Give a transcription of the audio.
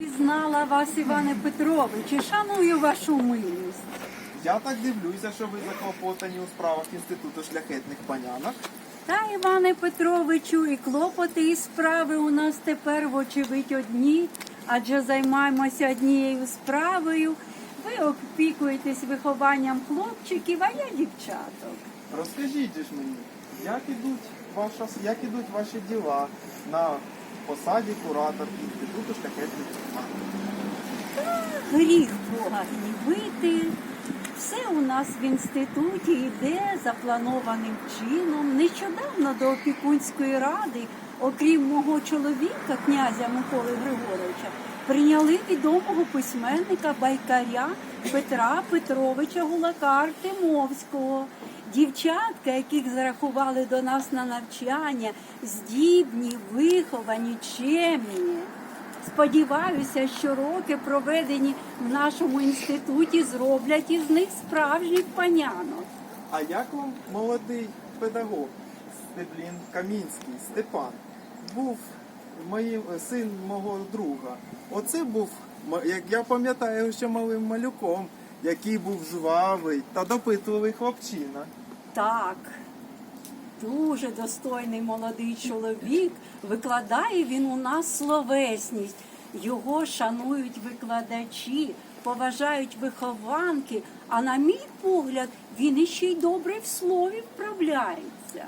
Пізнала вас, Іване Петровичу, шаную вашу милість. Я так дивлюся, що ви заклопотані у справах інституту шляхетних панянок. Та, Іване Петровичу, і клопоти, і справи у нас тепер, вочевидь, одні, адже займаємося однією справою. Ви опікуєтесь вихованням хлопчиків, а я дівчаток. Розкажіть ж мені, як ідуть, ваша, як ідуть ваші діла на посаді куратор інституту шляхетних? Гріх Бога гнівити. Все у нас в інституті йде запланованим чином. Нещодавно до опікунської ради, окрім мого чоловіка, князя Миколи Григоровича, прийняли відомого письменника байкаря Петра Петровича Гулака Артемовського. Дівчатка, яких зарахували до нас на навчання, здібні, виховані, чемні. Сподіваюся, що роки, проведені в нашому інституті, зроблять із них справжніх панянок. А як вам молодий педагог Стеблін Камінський, Степан, був моїм син мого друга. Оце був, як я пам'ятаю ще малим малюком, який був жвавий та допитливий хлопчина. Так, дуже достойний молодий чоловік. Викладає він у нас словесність. Його шанують викладачі, поважають вихованки, а на мій погляд, він іще й добре в слові вправляється.